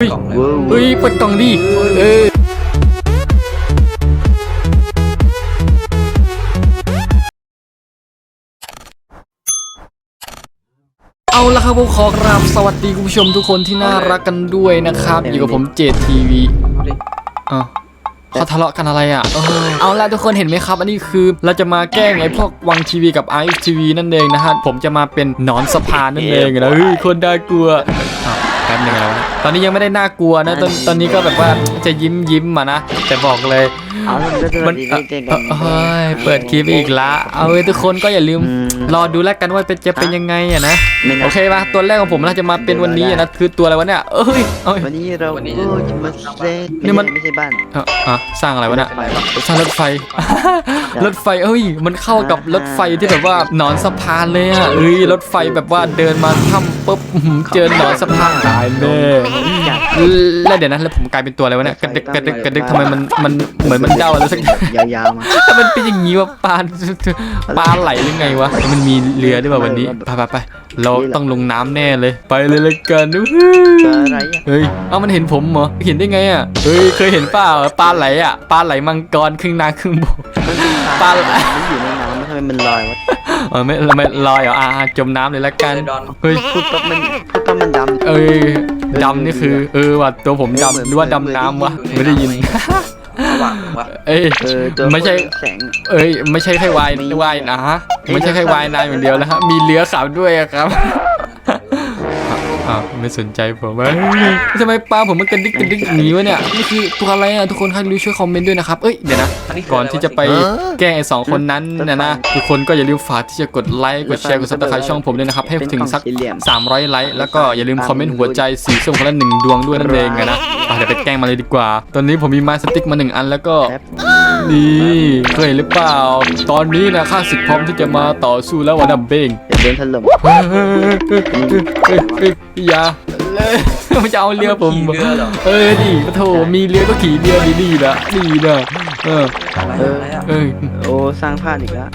เฮ้ยกล่องเลยเว้ยเฮ้ยเปิดกล่องดิเออเอาละครับผมขอกราบสวัสดีคุณผู้ชมทุกคนที่น่ารักกันด้วยนะครับ อยู่กับผมเจทีวีเอาดิอ้าวเขาทะเลาะกันอะไรอะเออเอาละทุกคนเห็นไหมครับ อันนี้คือเราจะมาแกล้งไอ้พวกวังทีวีกับไอซ์ทีวีนั่นเองนะฮะ ผมจะมาเป็นหนอนสะพานนั่นเองนะเฮ้ยคนน่ากลัวอ้าว แป๊บนึงแล้วนะตอนนี้ยังไม่ได้น่ากลัวนะ ตอนตอนนี้ก็แบบว่าจะยิ้มยิ้มมานะ แต่บอกเลย เอาแล้วมันก็จะมันดีเอ่อเจอเอ่กัอนเฮ้ยเปิดคลิปอีกละ เอาเลยทุกคนก็อย่าลืมอืม รอดูแล้วกันว่าเป็นจะเป็นยังไงอะนะ ไม่นะโอเคป่ะตัวแรกของผมน่าจะมาเป็นวันนี้อะนะ คือตัวอะไรวะเนี่ย เอ้ย เอ้ย วันนี้เราก็จะมาเล่นนี่มัน ไม่ใช่บ้านเอ่ออะสร้างอะไรวะเนี่ยอะไรวะสร้างรถไฟ รถไฟเอ้ย มันเข้ากับรถไฟที่แบบว่าหนอนสะพานเลยอะเอ้ย รถไฟแบบว่าเดินมาถ้ำปุ๊บอื้อหือเจอหนอนสะพานตายแน่แล้วเดี๋ยวนะแล้วผมกลายเป็นตัวอะไรวะเนี่ยกระดึกกระดึกกระดึกทำไมมันมันเหมือนมันเดาอะไรสักอย่างยาวๆมาถ้ามันเป็นอย่างนี้ว่าปลาปลาไหลหรือไงวะ มันมีเรือด้วยป่ะวันนี้ ไปไปไปเราต้องลงน้ำแน่เลย ไปเลยละกันอู้หูเจออะไรอะเฮ้ย เอามันเห็นผมเหรอ เห็นได้ไงอะ เฮ้ย เคยเห็นเปล่าปลาไหลอะ ปลาไหลมังกรครึ่งน้ำครึ่งบกมันเป็นปลามันอยู่ในน้ำทำไมมันลอยวะเออไม่ไม่ลอยเหรออ่าจมน้ำเลยละกันเดดอนเฮ้ยพูดปั๊บมันพูดปั๊บมันดำเอ้ยดำนี่คือ เออว่ะตัวผมดำหรือว่าดำน้ำวะไม่ได้ยิน ระหว่างวะเอ้ยเออตัวไม่ใช่แสงเอ้ย ไม่ใช่แค่วาย วายนะฮะไม่ใช่แค่วายนายอย่างเดียวนะฮะ มีเรือขาวด้วยอะครับ อ้าวไม่สนใจผมเอ้ยทำไมปลาผมมันกระดิกกระดิกอย่างนี้วะเนี่ยนี่คือตัวอะไรอะทุกคนใครรู้ช่วยคอมเมนต์ด้วยนะครับเอ้ยเดี๋ยวนะอันนี้คืก่อนไรวที่จะไปแกล้งไอ้สองคนนั้นนะนะทุกคนก็อย่าลืมฝากที่จะกดไลค์กดแชร์กดซับสไครต์ช่องผมด้วยนะครับให้ถึงสักเป็นกล่อสี่เหลี่ยม300 ไลค์แล้วก็อย่าลืมคอมเมนต์หัวใจสีส้มคนละหนึ่งดวงด้วยนั่นเองอะนะอะเดี๋ยวไปแกล้งมาเลยดีกว่า ตอนนี้ผมมีไม้สติ๊กมาหนึ่งอันแล้วก็แป๊บ นี่เคยเห็นหรือเปล่า ตอนนี้นะข้าศึกพร้อมที่จะมาต่อสู้แล้ววันดับเบงเดี๋ยวโดนถล่มเฮ้ยเฮ้ยเฮ้ยเฮ้ยอย่าเลยมันจะเอาเรือผมขี่เรือเหรอเออดิปะโถมีเรือก็ขี่เรือดีดีนะดีนะเอออะไรอะไรอะเออโอ้สร้างพลาดอีกแล้ว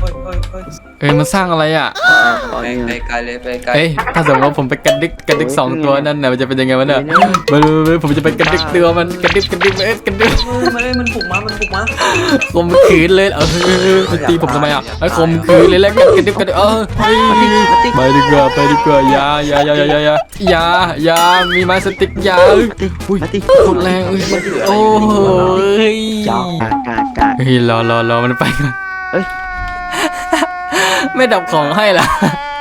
เฮ้ยเฮ้ยเฮ้ยเอ้ยมันสร้างอะไรอะขอไปเนี่ยไกลๆเลยไปไกลเอ้ยถ้าสมมติว่าผมไปกระดึกกระดึกสองตัวนั่นน่ะมันจะเป็นยังไงวะเนี่ยมาดูๆผมจะไปกระดึกตัวมันกระดึกกระดึกเอ้ยกระดึกเฮ้ยมาเลยมันปลุกมามันปลุกมาข่มขืนเลยเออมันตีผมทำไมอะไอ้ข่มขืนเลยแล้วกันกระดึกกระดึกเออเฮ้ยไปดีกว่าไปดีกว่าอย่าอย่าอย่าอย่าอย่าอย่าอย่ามีไม้สติ๊กอย่าเอ้ยอุ้ยมาติโคตรแรงเอ้ยโอ้ยกากากาเฮ้ยรอรอรอมันไปก่อนเอ้ย ไม่ดับของให้ล่ะ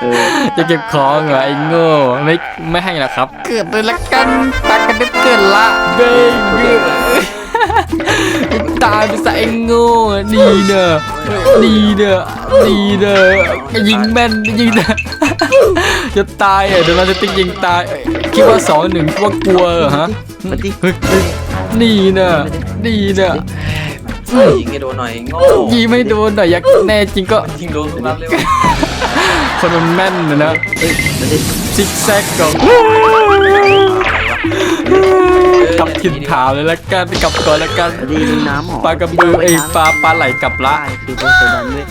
เออจะเก็บของเหรอไอ้โง่ไม่ไม่ให้หรอกครับ เกิดเลยละกันตากระดึบเกิดละเบ้งเบ้งตายไปซะไอ้โง่นี่เนอะนี่เนอะนี่เนอะยิงแม่นยิงเนอะจะตายอะเดี๋ยวเราจะติ๊กยิงตายคิดว่าสองหนึ่งคิดว่ากลัวเหรอฮะมาติเฮ้ยเฮ้ยนี่เนอะนี่ เนอะยิงให้โดนหน่อยโง่ยิงไม่โดนหน่อยอยากแน่จริงก็ยิงโดนทุกนัดเลยคนมันแม่นนะนะเฮ้ยมาติซิกแซกก่อนกลับถิ่นฐานเลยละกันกลับก่อนละกันมาติดูน้ำหอปลากระบือไอ้ยปลาปลาไหลกลับละใช่คือโพสต์ดันด้วย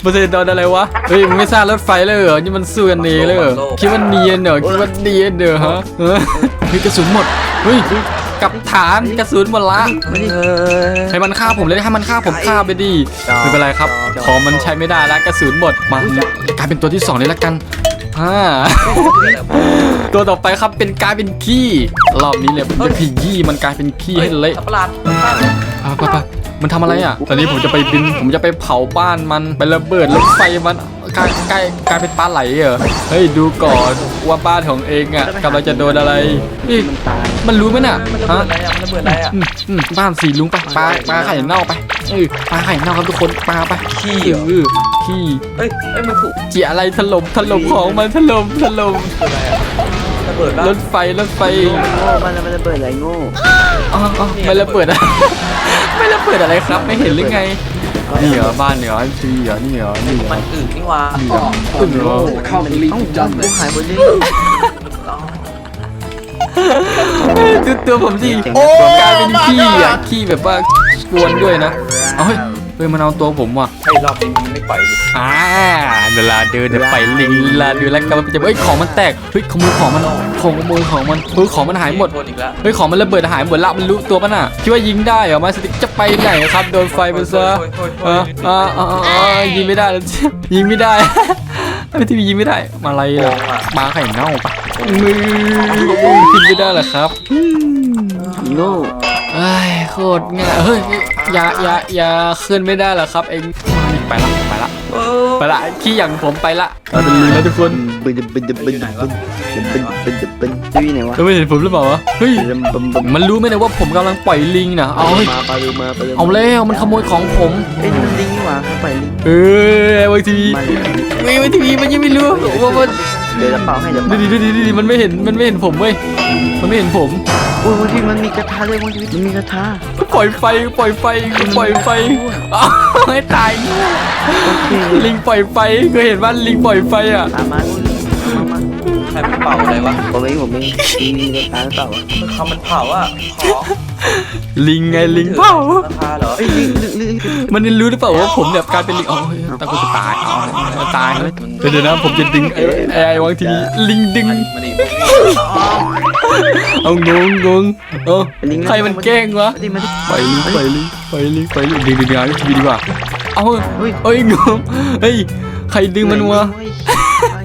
เปอร์เซ็นต์โดนอะไรวะเฮ้ยมึงไม่สร้างรถไฟเลยเหรอนี่มันสู้กันเองเลยเหรอคิดว่าเนียนเหรอคิดว่าเนียนเหรอฮะเออเฮ้ยกระสุนหมดเฮ้ย กลับฐานกระสุนหมดละมาติให้มันฆ่าผมเลยให้มันฆ่าผมฆ่าไปดิไม่เป็นไรครับ ของมันใช้ไม่ได้แล้วกระสุนหมดมากลายเป็นตัวที่สองเลยละกันอ่าตัวต่อไปครับเป็นกลายเป็นขี้รอบนี้เนี่ยผมจะขยี้มันกลายเป็นขี้ให้เละสัตว์ประหลาดไปไปไปมันทำอะไรอะ ตอนนี้ผมจะไปบิน ผมจะไปเผาบ้านมัน ไประเบิดรถไฟมัน กลายกลายกลายเป็นปลาไหลเหรอ เฮ้ยดูก่อนว่าบ้านของเองอะกำลังจะโดนอะไรนี่มันตายมันรู้ไหมน่ะมันระฮะเบิดอะไรอะมันระเบิดอะไรอะ อืมอืมบ้านสีลุงไปปลาปลาไข่เน่าไปเออปลาไข่เน่าครับทุกคนปลาไปขี้เหรอ เออขี้เฮ้ยเฮ้ยมันถูกเจียอะไรถล่มถล่มของมันถล่มถล่มอะไรอะระเบิดบ้ารถไฟรถไฟโง่มันมันระเบิดอะไรโง่อ๋ออ๋อไม่ระเบิดอะ ไม่ระเบิดอะไรครับ ไม่เห็นหรือไงนี่ เหรอบ้านเหรอซีเหรอนี่เหรอนี่เหรอมันอึนี่หว่านี่เหรออึ้งเหรอเข้าลิงจังเลยหายไปเลยดูตัวผมสิโอ้กลายเป็นขี้อะขี้แบบว่ากวนด้วยนะเอาเฮ้ย ฮ้ยมันเอาตัวผมว่ะให้รอบนี้มึงไม่ปล่อยดิอ่าเวลาเดินเดี๋ยวไปลิงเวลาเดินแล้วกันมันจะเฮ้ยของมันแตกเฮ้ยขโมยของมันของขโมยของมันเฮ้ยของมันหายหมดโนอีกแล้วเฮ้ยของมันระเบิดหายหมดละมันรู้ตัวปะน่ะคิดว่ายิงได้เหรอมาสติ๊กจะไปไหนครับโดนไฟไปซะโอ้ยโอ้ยโอ้ยเออเออเออเออยิงไม่ได้แล้วยิงไม่ได้ไม่ที่ยิงไม่ได้มาอะไรล่ะปลาไข่เน่าปะมือกินไม่ได้เหรอครับโง่เอ้ยโคตรง่ายเฮ้ยอย่าอย่าอย่าขึ้นไม่ได้หรอครับเองไปละไปละไปละขี้อย่างผมไปละเราเป็นลิงแล้วทุกคนบึนบึนบึนบึนบึนบึนบึนดูยังไงวะเธอไม่เห็นผมหรือเปล่าวะเฮ้ยมันรู้ไหมเนี่ยว่าผมกำลังปล่อยลิงนะเอาเฮ้ยมาไปมาไปเอาแล้วมันขโมยของผมเอ้ยลิงนี่หว่าปล่อยลิงเออไอทีวีไอทีวีมันยังไม่รู้ว่ามันเดี๋ยวจะเป่าให้เดี๋ยวดูดิดูดิดูดิมันไม่เห็นมันไม่เห็นผมเว้ยมันไม่เห็นผมโอ้ยพี่มันมีกระทะเลยมันมันมีกระทะปล่อยไฟปล่อยไฟปล่อยไฟให้ตายลิงปล่อยไฟเคยเห็นว่าลิงปล่อยไฟอะ รมันเป่าอะไรวะผมเองผมเองมีกระทะหรือเปล่าวะเขามันเผาอะขอลิงไงลิงเผาราคาเหรอเอ้ยลิงลิงลิงมันรู้หรือเปล่าว่าผมเนี่ยกลายเป็นลิงอ๋อเฮ้ยตากูจะตายอ๋อตายเลยเดี๋ยวนะผมจะดึงไอ้ไอ้ไอ้วางทีวีลิงดึงมาดิเอางงงงเออใครมันแกล้งวะมาดิมาดิปล่อยลิงปล่อยลิงปล่อยลิงปล่อยลิงดึงดึงดึงทีวีดีกว่าเอาเฮ้ยเอ้ยงงเฮ้ยใครดึงมันวะ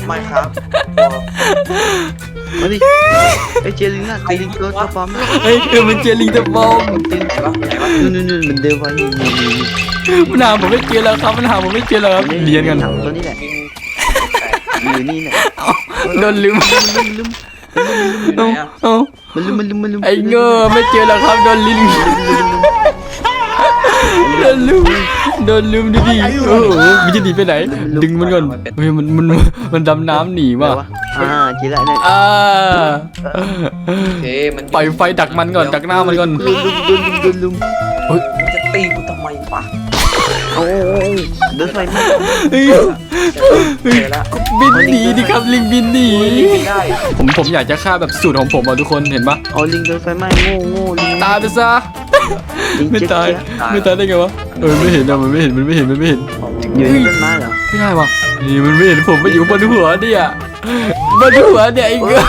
ไม่ครับ มาดิไอ้เจลิงน่ะเจลิงตัวตัวปลอมน่ะเฮ้ยเออมันเจอลิงตะบอมตึงไหนวะไหนวะนู่นนู่นนู่นมันเดินไปนี่นี่นี่มันหาผมไม่เจอแล้วครับมันหาผมไม่เจอแล้วครับเรียนกันตัวนี้แหละมิงอยู่นี่แหละโดนลืมมันลืมอยู่ไหนเอ้าอะเอ้ามันลืมมันลืมมันลืมไอ้เงอไม่เจอแล้วครับโดนลิงโดนลืมโดนลืมดูดิโอ้โหมันจะหนีไปไหน ดึงมันก่อนเฮ้ยมันมันมันดำน้ำหนีเดี๋ว่ะยววะ อ่าจีละเนี่ยอ่าโอเคมันปล่อยไฟดักมันก่อนดักหน้ามันก่อนลุมลุมลุมลุมลุมมันจะตีกูทำไมวะโอ้ยเดินไฟไหมเฮ้ยเจอแล้วบินหนีดิครับลิงบินหนีไม่ได้ผมผมอยากจะฆ่าแบบสูตรของผมอะทุกคนเห็นปะเอาลิงเดินไฟไหมโง่โง่ลิงตายไปซะลิงไม่เจ๊กตายเจ๊กไม่ตายได้ไงวะเออไม่เห็นอะมันไม่เห็นมันไม่เห็นมันไม่เห็นอยู่ในต้นไม้เหรอไม่ได้วะนี่มันไม่เห็นผมมาอยู่บนหัวเนี่ย บนหัวเนี่ยไอ้เงี้ย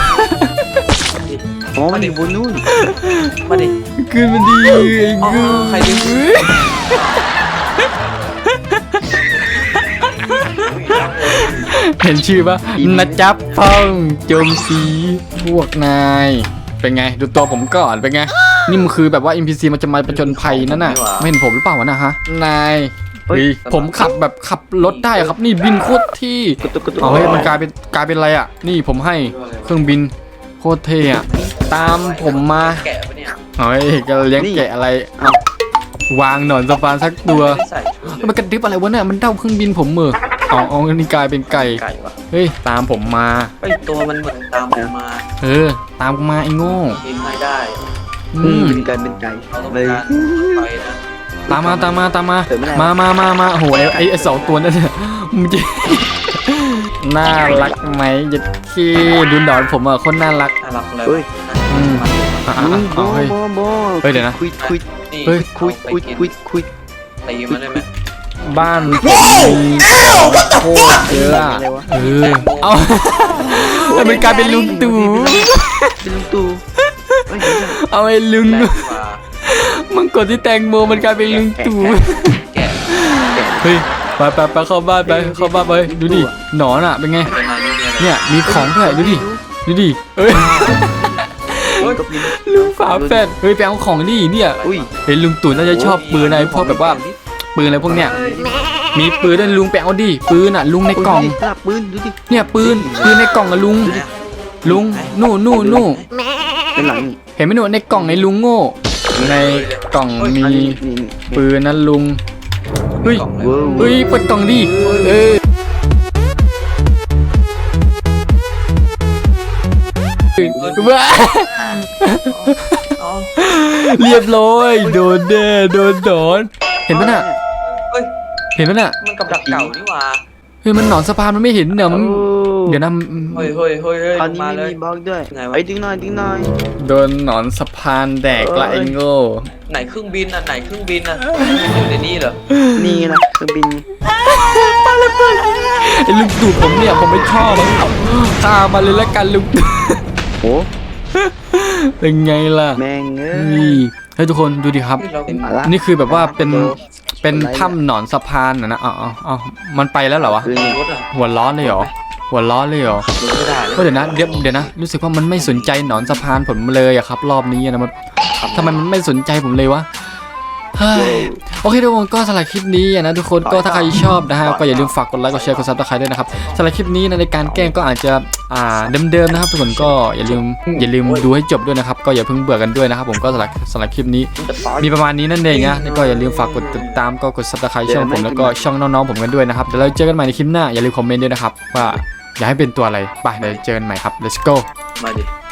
อ๋อมันอยู่บนนู่นมาดิคืนมันดีไอ้อ๋อเงี้ยใครดึงเห็นชื่อปะนะจับพ้องโจมตีพวกนาย เป็นไง ดูตัวผมก่อนเป็นไง นี่มันคือแบบว่า NPC มันจะมาประจนภัยนั่นน่ะ ไม่เห็นผมหรือเปล่าวะนะฮะ นาย เฮ้ย ผมขับแบบขับรถได้อะครับนี่บินโคตรที่กระตุกกระตุกเอาเฮ้ยมันกลายเป็นกลายเป็นอะไรอะ นี่ผมให้เครื่องบินโคตรเท่อะตามผมมาแกะปะเนี่ยเฮ้ยก็เลี้ยงแกะอะไรเอาวางหนอนสปานสักตัวไม่ได้ใส่ชุดมันกระดิบอะไรวะเนี่ยมันเด้าเครื่องบินผมเหมือเอาเอาอันนี้กลายเป็นไก่ไก่วะเฮ้ยตามผมมา ไอตัวมันเหมือนตามผมมาเออ ตามกูมาไอ้โง่กินไม่ได้อือืมมเป็นไก่เป็นไก่เราต้องเลยการไปนะ ตามมาตามมาตามมาเปิดไม่ได้มามามามาโอ้โหไอ้ไอ้ไอ้สองตัวนั่นเนี่ยมันจะน่ารักไหมยัดขี้ดูหนอนผมอะคนน่ารักน่ารักเลยเฮ้ยอืมอะอะอือะมโบเอาเฮ้ยโบโบเฮ้ยเดี๋ยวนะคุยคุยนี่เฮ้ยคุยคุยคุยคุยตีมันได้ไหมบ้านมีโคตรเยอะอะเออเอาแล้วมันกลายเป็นลุงตู่เป็นลุงตู่เฮ้ยเดี๋ยวนะเอาไอ้ลุง แรงกว่ามันกดที่แตงโมมันกลายเป็นลุงตู่แกะเฮ้ยไปไปไปเข้าบ้านไปเข้าบ้านไปดูดิหนอนอะเป็นไงเป็นนายนี่เนี่ยเนี่ยมีของด้วยดูดิดูดิเอ้ยกับลิงลุงฝาแฝดเฮ้ยไปเอาของดิเนี่ยอุ้ยเฮ้ยลุงตู่น่าจะชอบปืนอะไรพวกแบบว่าปืนอะไรพวกเนี้ยมีปืนด้วยลุงไปเอาดิปืนอะลุงในกล่องสลับปืนดูดิเนี่ยปืนปืนในกล่องอะลุง ลุงนู่นนู่นนู่นเป็นหลังนี่เห็นไหมหนูในกล่องในลุงโง่ ใน กล่องมีนี่นี่ปืนนั้นลุงเฮ้ยเว้าวเฮ้ยเปิดกล่องดิเออว้าอ๋อเรียบร้อยโดนแน่โดนหนอนเห็นปะน่ะเฮ้ยเห็นปะน่ะมันกับดักเก่านี่หว่าเฮ้ยมันหนอนสะพานมันไม่เห็นเนี่ยมันโอ้ เดี๋ยวนะเฮ้ยเฮ้ยเฮ้ยเฮ้ยคราวลงนี้มาไม่เลยมีบล็อกด้วยไหนวะไอ้ดึงหน่อยดึงหน่อย โดนหนอนสะพานแดกละเอ้ย ไอ้โง่ไหนเครื่องบินอะไหนเครื่องบินอะอยู่ในนี้เหรอนี่ไงนะเครื่องบินไอ้ลุงตู่ผมเนี่ยผมไม่ชอบมันฆ่ามาเลยละกันลุงโอ้เป็นไงล่ะแม่งเอ้ยนี่เฮ้ยทุกคนดูดิครับเฮ้ยเราเป็นมาละนี่คือแบบว่าเป็นเจอเป็นอะไรเนี่ยถ้ำหนอนสะพานนะนะอ๋ออ๋ออ๋อมันไปแล้วเหรอวะ คือไงรถอะหัวร้อนเลยเหรอ หัวร้อนเลยเหรอรถไม่ได้เลก็ยเดี๋ยวนะเดี๋ยวเดี๋ยวนะ รู้สึกว่ามันไม่สนใจหนอนสะพานผมเลยอะครับ รอบนี้นะมันทำไมมันไม่สนใจผมเลยวะเฮ้ยโอเคทุกคนก็สำหรับคลิปนี้อะนะทุกคนก็ถ้าใครชอบนะฮะก็อย่าลืมฝากกดไลค์กดแชร์กดซับสไครต์ด้วยนะครับสำหรับคลิปนี้นะในการแกล้งก็อาจจะอ่าเดิมๆนะครับทุกคนก็อย่าลืมอย่าลืมดูให้จบด้วยนะครับก็อย่าเพิ่งเบื่อกันด้วยนะครับผมก็สำหรับสำหรับคลิปนี้มันจะตายมีประมาณนี้นั่นเองนะแล้วก็อย่าลืมฝากกดติดตามก็กด subscribe ช่องผมแล้วก็ช่องน้องๆผมกันด้วยนะครับเดี๋ยวเราเจอกันใหม่ในคลิปหน้าอย่าลืมคอมเมนต์ด้วยนะครับว่า อยากให้เป็นตัวอะไรไปเดี๋ยวเจอกันใหม่ครับ let's go มาดิ